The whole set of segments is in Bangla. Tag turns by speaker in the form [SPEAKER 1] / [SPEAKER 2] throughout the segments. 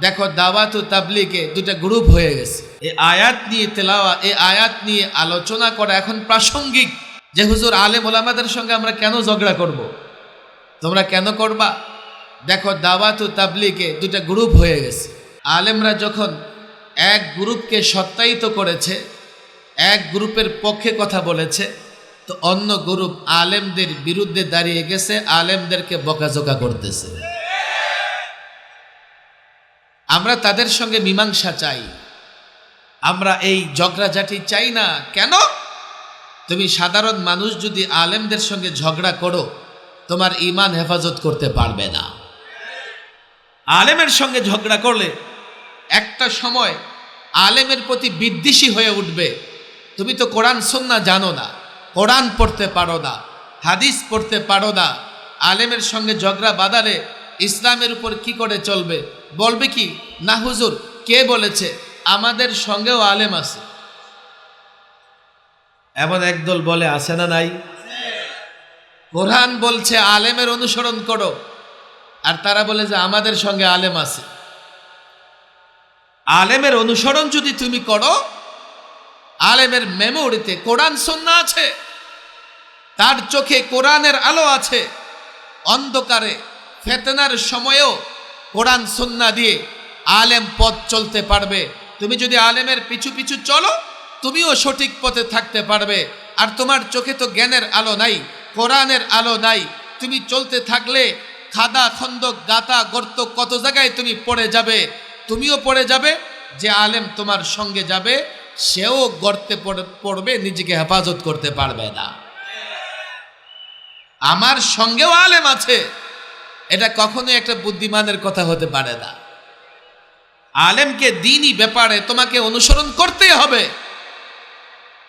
[SPEAKER 1] দেখো দাওয়াত ও তাবলিগে দুটা গ্রুপ হয়ে গেছে। এই আয়াত নিয়ে তেলাওয়া, এই আয়াত নিয়ে আলোচনা করা এখন প্রাসঙ্গিক। যে হুজুর আলেম ওলামাদের সঙ্গে আমরা কেন ঝগড়া করব। তোমরা কেন করবা? দেখো দাওয়াত ও তাবলিগে দুটা গ্রুপ হয়ে গেছে। আলেমরা যখন এক গ্রুপকে সত্যায়িত করেছে, এক গ্রুপের পক্ষে কথা বলেছে, তো অন্য গ্রুপ আলেমদের বিরুদ্ধে দাঁড়িয়ে গেছে, আলেমদেরকে বকাঝোকা করতেছে। আমরা তাদের সঙ্গে মীমাংসা চাই। আমরা এই ঝগড়াঝাটি চাই না। কেন? তুমি সাধারণ মানুষ যদি আলেমদের সঙ্গে ঝগড়া করো, তোমার ইমান হেফাজত করতে পারবে না। আলেমের সঙ্গে ঝগড়া করলে একটা সময় আলেমের প্রতি বিদ্বেষী হয়ে উঠবে। তুমি তো কোরআন, সন্না জানো না, কোরআন পড়তে পারো না, হাদিস পড়তে পারো না। আলেমের সঙ্গে ঝগড়া বাদালে ইসলামের উপর কি করে চলবে? বলবে কি, না হুজুর, কে বলেছে? আমাদের সঙ্গেও আলেম আছে। এমন একদল বলে, আছে না নাই? কোরআন বলছে, আলেমের অনুসরণ করো। আর তারা বলে যে, আমাদের সঙ্গে আলেম আছে। আলেমের অনুসরণ যদি তুমি করো, আলেমের মেমোরিতে কোরআন সন্না আছে, তার চোখে কোরআনের আলো আছে, অন্ধকারে ফেতনার সময়েও কোরআন, সন্না দিয়ে আলেম পথ চলতে পারবে। তুমি যদি আলেমের পিছু পিছু চলো, তুমিও সঠিক পথে থাকতে পারবে। আর তোমার চোখে তো জ্ঞানের আলো নাই, কোরআনের আলো নাই। তুমি চলতে থাকলে খাদা, খন্দক গাতা গর্ত কত জায়গায় তুমি পড়ে যাবে? তুমিও পড়ে যাবে, যে আলেম তোমার সঙ্গে যাবে, সেও গর্তে পড়ে- পড়বে, নিজেকে হেফাজত করতে পারবে না। আমার সঙ্গেও আলেম আছে এটা কখনোই একটা বুদ্ধিমানের কথা হতে পারে না। আলেমকে দিনই ব্যাপারে তোমাকে অনুসরণ করতে হবে।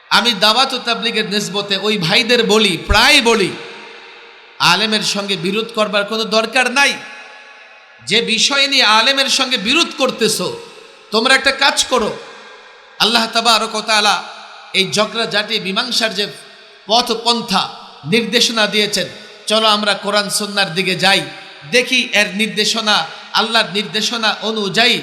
[SPEAKER 1] আমি দাওয়াত তাবলিগের নিসবতে ওই ভাইদের বলি, প্রায় বলি, আলেমের সঙ্গে বিরোধ করবার কোনো দরকার নাই। যে বিষয় নিয়ে আলেমের সঙ্গে বিরোধ করতেছো, তোমরা একটা কাজ করো। আল্লাহ তাবারকতালা এই জগরা জাতি মীমাংসার যে পথ পন্থা নির্দেশনা দিয়েছেন, চলো আমরা কোরআন সন্ন্যার দিকে যাই। দেখি এর নির্দেশনা, আল্লাহর নির্দেশনা অনুযায়ী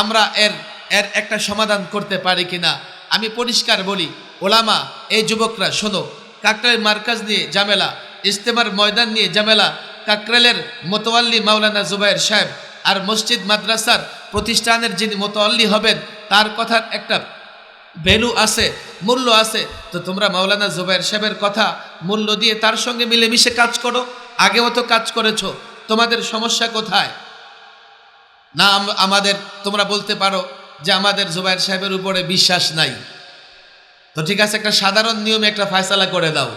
[SPEAKER 1] আমরা এর এর একটা সমাধান করতে পারি কিনা। আমি পরিষ্কার বলি, ওলামা, এই যুবকরা, শোনো, কাকরাইল মার্কাজ নিয়ে জামেলা ইস্তেমার ময়দান নিয়ে জামেলা কাকরাইলের মোতোয়াল্লি মাওলানা জুবাইর সাহেব আর মসজিদ মাদ্রাসার প্রতিষ্ঠানের যিনি মোতোয়াল্লি হবেন, তার কথার একটা ভ্যালু আছে, মূল্য আছে। তো তোমরা মাওলানা জুবাইর সাহেবের কথা, মূল্য দিয়ে তার সঙ্গে মিলেমিশে কাজ করো, আগেও তো কাজ করেছ। তোমাদের সমস্যা কোথায়? না আমাদের, তোমরা বলতে পারো যে আমাদের জুবাইর সাহেবের উপরে বিশ্বাস নাই। তো ঠিক আছে, একটা সাধারণ নিয়মে একটা ফয়সালা করে দাও।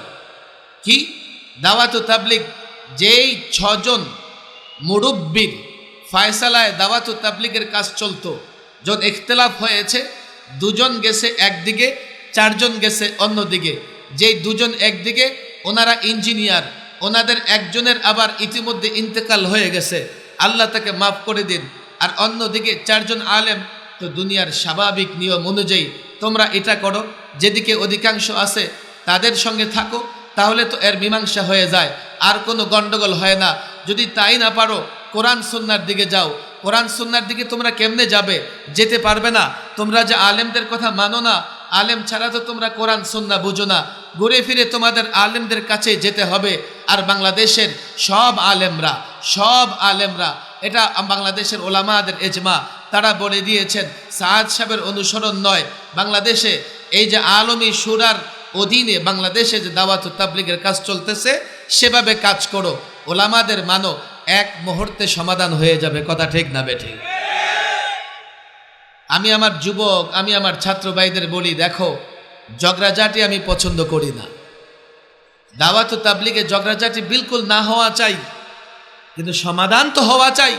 [SPEAKER 1] কি? দাওয়াত তাবলিগ, যেই ছজন মুরব্বির ফায়সালায় দাওয়াত তাবলিগের কাজ চলতো যখন ইখতলাফ হয়েছে, দুজন গেছে একদিকে, চারজন গেছে অন্যদিকে। যেই দুজন একদিকে, ওনারা ইঞ্জিনিয়ার ওনাদের একজনের আবার ইতিমধ্যে ইন্তেকাল হয়ে গেছে। আল্লাহ তাকে মাফ করে দিন। আর অন্যদিকে চারজন আলেম, তো দুনিয়ার স্বাভাবিক নিয়ম অনুযায়ী তোমরা এটা করো, যেদিকে অধিকাংশ আছে তাদের সঙ্গে থাকো, তাহলে তো এর মীমাংসা হয়ে যায়। আর কোনো গন্ডগোল হয় না। যদি তাই না পারো কোরআন সুন্নার দিকে যাও। কোরআন সুন্নার দিকে তোমরা কেমনে যাবে? যেতে পারবে না। তোমরা যে আলেমদের কথা মানো না, আলেম ছাড়া তো তোমরা কোরআন সুন্না বুঝো না। ঘুরে ফিরে তোমাদের আলেমদের কাছে যেতে হবে। আর বাংলাদেশের সব আলেমরা সব আলেমরা, এটা বাংলাদেশের ওলামাদের এজমা তারা বলে দিয়েছেন, সাদ সাহেবের অনুসরণ নয়। বাংলাদেশে এই যে আলমী সুরার অধীনে বাংলাদেশে যে দাওয়াত তাবলিগের কাজ চলতেছে, সেভাবে কাজ করো। ওলামাদের মানো। এক মুহূর্তে সমাধান হয়ে যাবে, কথা ঠিক না বেঠে আমি আমার যুবক, আমি আমার ছাত্র ভাইদের বলি, দেখো, জগরাজাটি আমি পছন্দ করি না। দাওয়াত তাবলিগে জগরাজাটি বিলকুল না হওয়া চাই, কিন্তু সমাধান তো হওয়া চাই।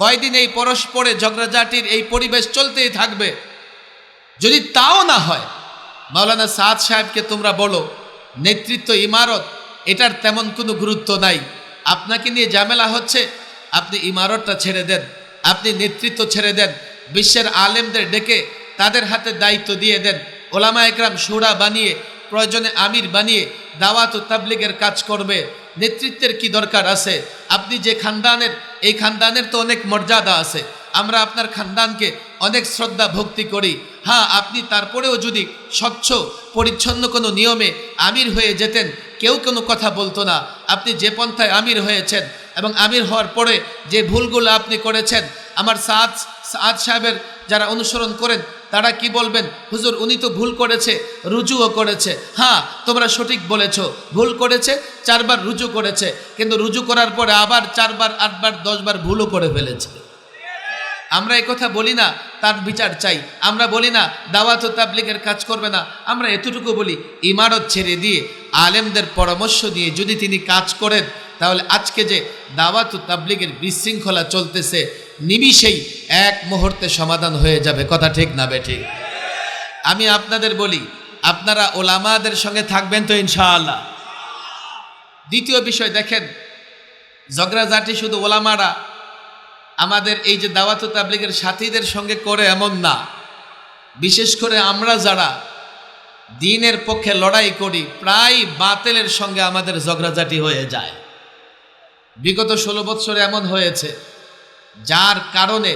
[SPEAKER 1] কয়দিন এই পরস্পরে ঝগড়াঝাটির এই পরিবেশ চলতেই থাকবে। যদি তাও না হয়, মাওলানা সাদ সাহেবকে তোমরা বলো, নেতৃত্ব, ইমারত, এটার তেমন কোনো গুরুত্ব নাই। আপনাকে নিয়ে ঝামেলা হচ্ছে, আপনি ইমারতটা ছেড়ে দেন, আপনি নেতৃত্ব ছেড়ে দেন, বিশ্বের আলেমদের ডেকে তাদের হাতে দায়িত্ব দিয়ে দেন, ওলামা একরাম সুরা বানিয়ে, প্রয়োজনে আমির বানিয়ে দাওয়াত ও তাবলিগের কাজ করবে। নেতৃত্বের কি দরকার আছে? আপনি যে খানদানের, এই খানদানের তো অনেক মর্যাদা আছে। আমরা আপনার খানদানকে অনেক শ্রদ্ধা ভক্তি করি। হ্যাঁ আপনি তারপরেও যদি স্বচ্ছ, পরিচ্ছন্ন কোনো নিয়মে আমির হয়ে যেতেন, কেউ কোনো কথা বলতো না। আপনি যে পন্থায় আমির হয়েছেন এবং আমির হওয়ার পরে যে ভুলগুলো আপনি করেছেন, আমার সাদ সাদ সাহেবের যারা অনুসরণ করেন, তারা কি বলবেন? হুজুর, উনি তো ভুল করেছে, রুজুও করেছে। হ্যাঁ তোমরা সঠিক বলেছ, ভুল করেছে, চারবার রুজু করেছে। কিন্তু রুজু করার পরে আবার চারবার, আটবার, দশবার ভুলও করে ফেলেছে। আমরা কথা বলি না, তার বিচার চাই। আমরা বলি না, দাওয়াত ও তাবলিগের কাজ করবে না। আমরা এতটুকু বলি, ইমারত ছেড়ে দিয়ে আলেমদের পরামর্শ নিয়ে যদি তিনি কাজ করেন, তাহলে আজকে যে দাওয়াত ও তাবলিগের বিশৃঙ্খলা চলতেছে, নিমিষেই এক মুহূর্তে সমাধান হয়ে যাবে। কথা ঠিক না বে ঠিক আমি আপনাদের বলি, আপনারা ওলামাদের সঙ্গে থাকবেন তো ইনশাআল্লাহ। দ্বিতীয় বিষয় দেখেন, ঝগড়াঝাটি শুধু ওলামারা আমাদের এই যে দাওয়াত তাবলিগের সাথীদের সঙ্গে করে এমন না। বিশেষ করে আমরা যারা দিনের পক্ষে লড়াই করি, প্রায় বাতেলের সঙ্গে আমাদের ঝগড়াঝাটি হয়ে যায়। বিগত ষোলো বৎসরে এমন হয়েছে, যার কারণে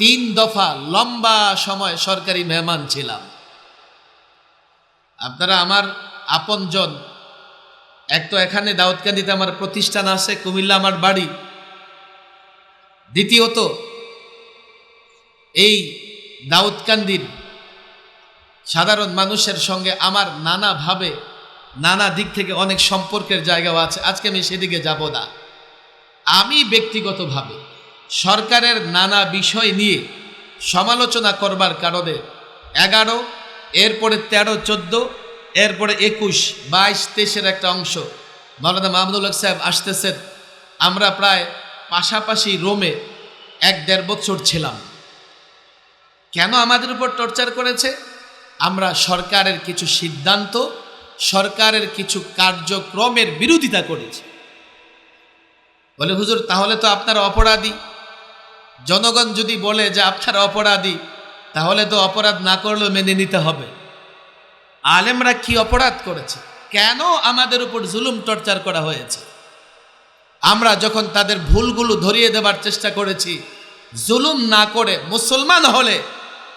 [SPEAKER 1] তিন দফা লম্বা সময় সরকারি মেহমান ছিলাম। আপনারা আমার আপনজন, এক তো এখানে দাউদকান্দিতে আমার প্রতিষ্ঠান আছে, কুমিল্লা আমার বাড়ি। দ্বিতীয়ত, এই দাউদকান্দির সাধারণ মানুষের সঙ্গে আমার নানাভাবে নানা দিক থেকে অনেক সম্পর্কের জায়গাও আছে, আজকে আমি সেদিকে যাব না। আমি ব্যক্তিগতভাবে সরকারের নানা বিষয় নিয়ে সমালোচনা করবার কারণে এগারো, এরপরে তেরো, চোদ্দ, এরপরে একুশ, বাইশ, তেইশের একটা অংশ, মৌলানা মাহমুদুল হক সাহেব আসতেছেন। আমরা প্রায় পাশাপাশি রোমে এক দেড় বছর ছিলাম। কেন আমাদের উপর টর্চার করেছে? আমরা সরকারের কিছু সিদ্ধান্ত, সরকারের কিছু কার্যক্রমের বিরোধিতা করেছি। বলে, হুজুর, তাহলে তো আপনারা অপরাধী। জনগণ যদি বলে যে আপনারা অপরাধী, তাহলে তো অপরাধ না করলেও মেনে নিতে হবে। আলেমরা কি অপরাধ করেছে? কেন আমাদের উপর জুলুম টর্চার করা হয়েছে? আমরা যখন তাদের ভুলগুলো ধরিয়ে দেবার চেষ্টা করেছি, জুলুম না করে মুসলমান হলে,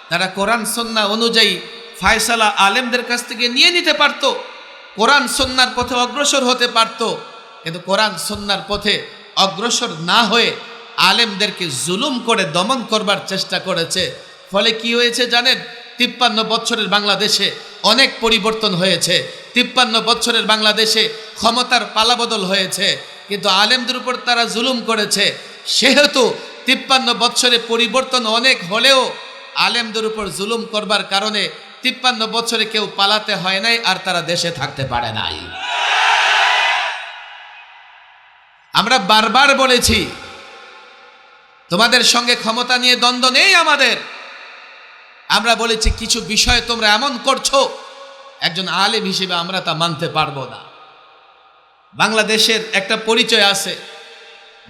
[SPEAKER 1] তারা কোরআন সন্না অনুযায়ী ফায়সালা আলেমদের কাছ থেকে নিয়ে নিতে পারত। কোরআন সন্ন্যার পথে অগ্রসর হতে পারত। কিন্তু কোরআন সন্ন্যার পথে অগ্রসর না হয়ে আলেমদেরকে জুলুম করে দমন করবার চেষ্টা করেছে। ফলে কি হয়েছে জানেন? তিপ্পান্ন বছরের বাংলাদেশে অনেক পরিবর্তন হয়েছে। তিপ্পান্ন বছরের বাংলাদেশে ক্ষমতার পালাবদল হয়েছে। কিন্তু আলেমদের উপর তারা জুলুম করেছে। সেহেতু তিপ্পান্ন বছরে পরিবর্তন অনেক হলেও আলেমদের উপর জুলুম করবার কারণে তিপ্পান্ন বছরে কেউ পালাতে হয় নাই আর তারা দেশে থাকতে পারে নাই। আমরা বারবার বলেছি, তোমাদের সঙ্গে ক্ষমতা নিয়ে দ্বন্দ্ব নেই আমাদের। আমরা বলেছি, কিছু বিষয় তোমরা এমন করছ, একজন আলেম হিসেবে আমরা তা মানতে পারব না। বাংলাদেশের একটা পরিচয় আছে।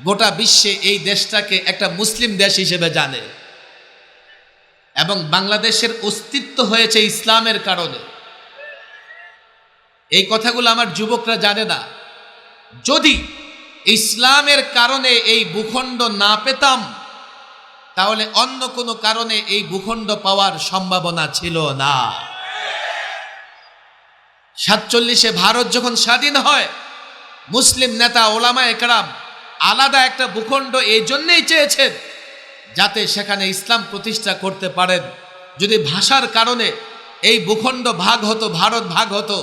[SPEAKER 1] গোটা বিশ্বে এই দেশটাকে একটা মুসলিম দেশ হিসেবে জানে। এবং বাংলাদেশের অস্তিত্ব হয়েছে ইসলামের কারণে। এই কথাগুলো আমার যুবকরা জানে না। যদি ইসলামের কারণে এই ভূখণ্ড না পেতাম, তাহলে অন্য কোনো কারণে এই ভূখণ্ড পাওয়ার সম্ভাবনা ছিল না। সাতচল্লিশে ভারত যখন স্বাধীন হয় মুসলিম নেতা, ওলামা একরাম আলাদা একটা ভূখণ্ড এই জন্যেই চেয়েছেন যাতে সেখানে ইসলাম প্রতিষ্ঠা করতে পারেন। যদি ভাষার কারণে এই ভূখণ্ড ভাগ হতো, ভারত ভাগ হতো,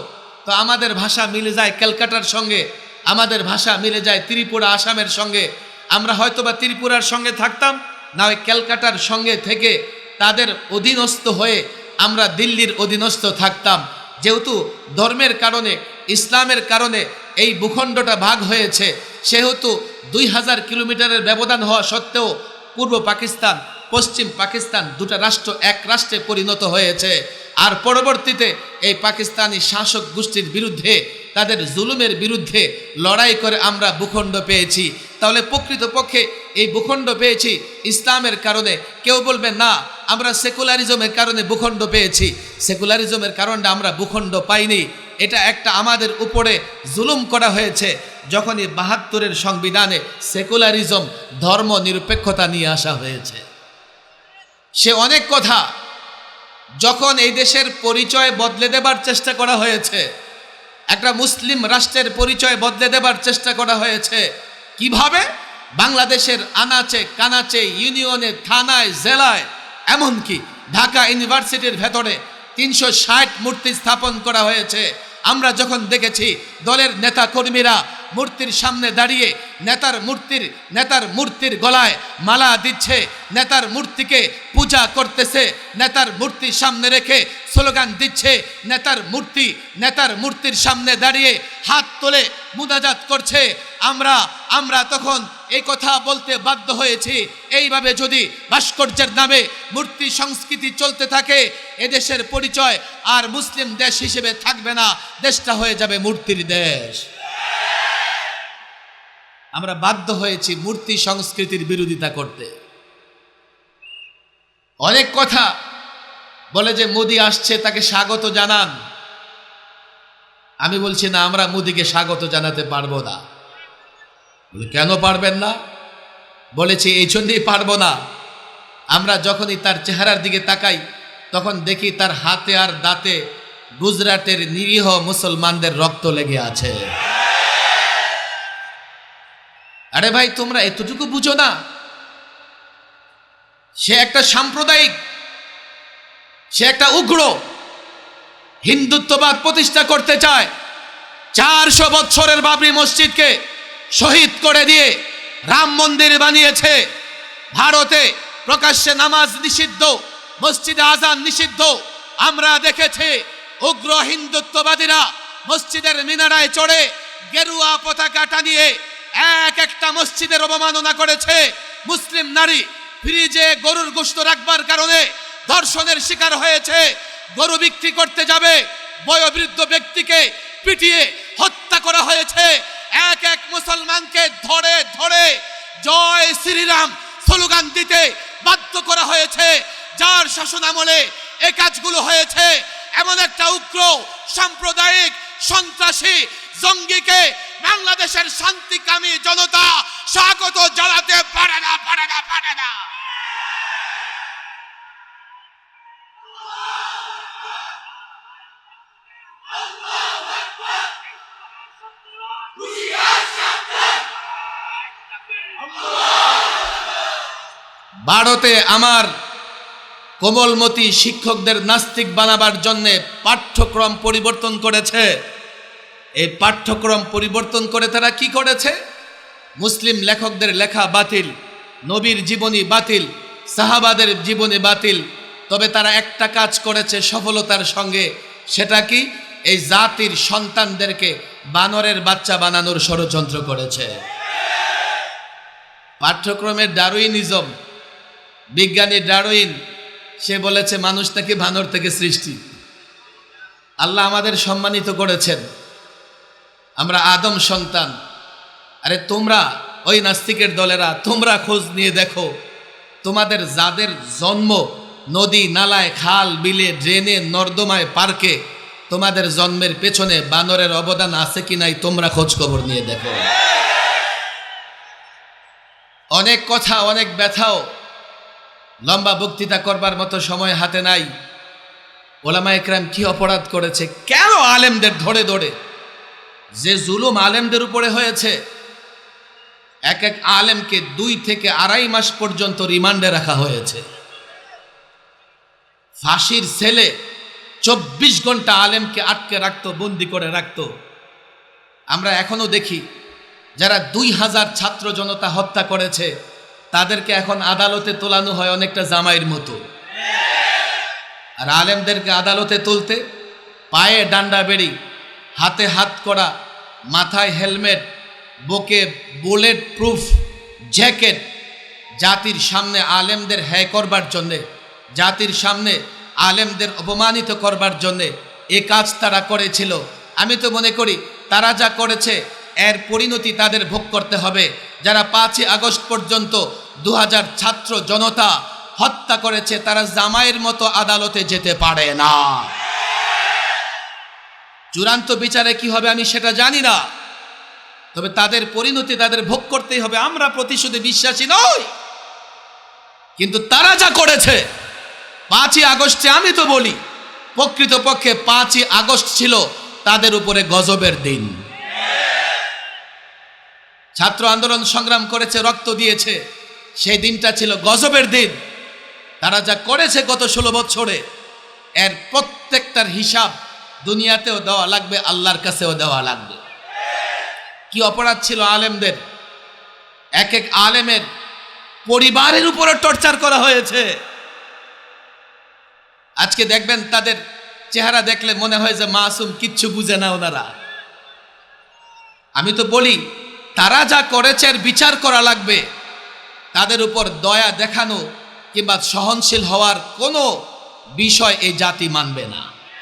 [SPEAKER 1] তো আমাদের ভাষা মিলে যায় ক্যালকাটার সঙ্গে, আমাদের ভাষা মিলে যায় ত্রিপুরা, আসামের সঙ্গে। আমরা হয়তো বা ত্রিপুরার সঙ্গে থাকতাম, না ওই ক্যালকাটার সঙ্গে থেকে তাদের অধীনস্থ হয়ে আমরা দিল্লির অধীনস্থ থাকতাম। যেহেতু ধর্মের কারণে, ইসলামের কারণে এই ভূখণ্ডটা ভাগ হয়েছে, সেহেতু দুই হাজার কিলোমিটারের ব্যবধান হওয়া সত্ত্বেও পূর্ব পাকিস্তান, পশ্চিম পাকিস্তান দুটা রাষ্ট্র এক রাষ্ট্রে পরিণত হয়েছে। আর পরবর্তীতে এই পাকিস্তানি শাসক গোষ্ঠীর বিরুদ্ধে, তাদের জুলুমের বিরুদ্ধে লড়াই করে আমরা ভূখণ্ড পেয়েছি। তাহলে প্রকৃতপক্ষে এই ভূখণ্ড পেয়েছি ইসলামের কারণে। কেউ বলবে, না, আমরা সেকুলারিজমের কারণে ভূখণ্ড পেয়েছি। সেকুলারিজমের কারণে আমরা ভূখণ্ড পাইনি। এটা একটা আমাদের উপরে জুলুম করা হয়েছে। যখনই বাহাত্তরের সংবিধানে সেকুলারিজম ধর্ম নিরপেক্ষতা নিয়ে আসা হয়েছে। সে অনেক কথা যখন এই দেশের পরিচয় বদলে দেবার চেষ্টা করা হয়েছে, একটা মুসলিম রাষ্ট্রের পরিচয় বদলে দেবার চেষ্টা করা হয়েছে, কীভাবে? বাংলাদেশের আনাচে, কানাচে, ইউনিয়নে, থানায়, জেলায়, এমনকি ঢাকা ইউনিভার্সিটির ভেতরে তিনশো ষাট মূর্তি স্থাপন করা হয়েছে। আমরা যখন দেখেছি, দলের নেতা কর্মীরা মূর্তির সামনে দাঁড়িয়ে নেতার মূর্তির নেতার মূর্তির গলায় মালা দিচ্ছে, নেতার মূর্তিকে পূজা করতেছে, নেতার মূর্তির সামনে রেখে স্লোগান দিচ্ছে, নেতার মূর্তি, নেতার মূর্তির সামনে দাঁড়িয়ে হাত তোলে মুদাজাত করছে। আমরা আমরা তখন এই কথা বলতে বাধ্য হয়েছি। এইভাবে যদি ভাস্কর্যের নামে মূর্তি সংস্কৃতি চলতে থাকে, এদেশের পরিচয় আর মুসলিম দেশ হিসেবে থাকবে না। দেশটা হয়ে যাবে মূর্তির দেশ। আমরা বাধ্য হয়েছি মূর্তি সংস্কৃতির বিরোধিতা করতে। অনেক কথা বলে যে মোদি আসছে, তাকে স্বাগত জানান। আমি বলছি, না, আমরা মোদিকে স্বাগত জানাতে পারব না। কেন পারবেন না? বলেছি, এই জন্যই পারব না। আমরা যখনই তার চেহারার দিকে তাকাই, তখন দেখি তার হাতে আর দাঁতে গুজরাটের নিরীহ মুসলমানদের রক্ত লেগে আছে। আরে ভাই, তোমরা এতটুকু বুঝো না। সে একটা সাম্প্রদায়িক, সে একটা উগ্র হিন্দুত্ববাদ প্রতিষ্ঠা করতে চায়। চারশো বৎসরের বাবরি মসজিদকে শহীদ করে দিয়ে রাম মন্দির বানিয়েছে। ভারতে প্রকাশ্যে নামাজ নিষিদ্ধ, মসজিদে আজান নিষিদ্ধ। আমরা দেখেছি উগ্র হিন্দুত্ববাদীরা মসজিদের মিনারায় চড়ে গেরুয়া পতাকা টানিয়ে এক একটা মসজিদের অবমাননা করেছে। মুসলিম নারী ফ্রিজে গরুর গোস্ত রাখবার কারণে ধর্ষণের শিকার হয়েছে। গরু বিক্রি করতে যাবে, বয়োবৃদ্ধ ব্যক্তিকে পিটিয়ে হত্যা করা হয়েছে। এক এক মুসলমানকে ধরে ধরে জয় শ্রীরাম স্লোগান দিতে বাধ্য করা হয়েছে। যার শাসন আমলে এ কাজগুলো হয়েছে। এমন একটা উগ্র, সাম্প্রদায়িক, সন্ত্রাসী জঙ্গিকে বাংলাদেশের শান্তিকামী জনতা স্বাগত জানাতে পারে না পারে না পারে না। ভারতে আমার কোমলমতি শিক্ষকদের নাস্তিক বানাবার জন্যে পাঠ্যক্রম পরিবর্তন করেছে। এই পাঠ্যক্রম পরিবর্তন করে তারা কি করেছে? মুসলিম লেখকদের লেখা বাতিল, নবীর জীবনী বাতিল, সাহাবাদের জীবনী বাতিল। তবে তারা একটা কাজ করেছে সফলতার সঙ্গে, সেটা কি? এই জাতির সন্তানদেরকে বানরের বাচ্চা বানানোর ষড়যন্ত্র করেছে। পাঠ্যক্রমের ডারুইনিজম, বিজ্ঞানী ডারুইন, সে বলেছে, মানুষ নাকি বানর থেকে সৃষ্টি। আল্লাহ আমাদের সম্মানিত করেছেন। আমরা আদম সন্তান। আরে তোমরা, ওই নাস্তিকের দলেরা, তোমরা খোঁজ নিয়ে দেখো, তোমাদের যাদের জন্ম নদী, নালায়, খাল, বিলে, ড্রেনে, নর্দমায়, পার্কে, তোমাদের জন্মের পেছনে বানরের অবদান আছে কি নাই, তোমরা খোঁজ খবর নিয়ে দেখো। অনেক কথা, অনেক ব্যথাও, লম্বা বক্তৃতা করবার মতো সময় হাতে নাই। ওলামা একরাম কি অপরাধ করেছে? কেন আলেমদের ধরে ধরে? যে জুলুম আলেমদের উপরে হয়েছে, এক এক আলেমকে দুই থেকে আড়াই মাস পর্যন্ত রিমান্ডে রাখা হয়েছে। ফাঁসির ছেলে চব্বিশ ঘণ্টা আলেমকে আটকে রাখতো, বন্দি করে রাখতো। আমরা এখনও দেখি, যারা দুই হাজার ছাত্র জনতা হত্যা করেছে, তাদেরকে এখন আদালতে তোলানো হয় অনেকটা জামাইয়ের মতো। আর আলেমদেরকে আদালতে তুলতে পায়ে ডান্ডা বেড়ি হাতে হাত করা, মাথায় হেলমেট, বুকে বুলেট প্রুফ জ্যাকেট, জাতির সামনে আলেমদের হ্যায় করবার জন্যে, জাতির সামনে আলেমদের অপমানিত করবার জন্যে এ কাজ তারা করেছিল। আমি তো মনে করি, তারা যা করেছে, এর পরিণতি তাদের ভোগ করতে হবে। যারা পাঁচই আগস্ট পর্যন্ত দু হাজার ছাত্র জনতা হত্যা করেছে, তারা জামাইয়ের মতো আদালতে যেতে পারে না। চূড়ান্ত বিচারে কি হবে আমি সেটা জানি না। তবে তাদের পরিণতি, তাদের ভোগ করতেই হবে। আমরা প্রতিশোধে বিশ্বাসী নই। কিন্তু তারা যা করেছে, পাঁচই আগস্টে আমি তো বলি, প্রকৃতপক্ষে পাঁচই আগস্ট ছিল তাদের উপরে গজবের দিন। ছাত্র আন্দোলন সংগ্রাম করেছে, রক্ত দিয়েছে, সেই দিনটা ছিল গজবের দিন। তারা যা করেছে গত ষোলো বছরে, এর প্রত্যেকটার হিসাব দুনিয়াতেও দেওয়া লাগবে, আল্লাহর কাছেও দেওয়া লাগবে। কি অপরাধ ছিল আলেমদের? এক এক আলেমের পরিবারের উপরে টর্চার করা হয়েছে। আজকে দেখবেন তাদের চেহারা দেখলে মনে হয় যে মাসুম কিচ্ছু বুঝে না ওনারা। আমি তো বলি, তারা যা করেছে বিচার করা লাগবে, তাদের উপর দয়া দেখানো কিংবা সহনশীল হওয়ার কোনো বিষয় এই জাতি মানবে না।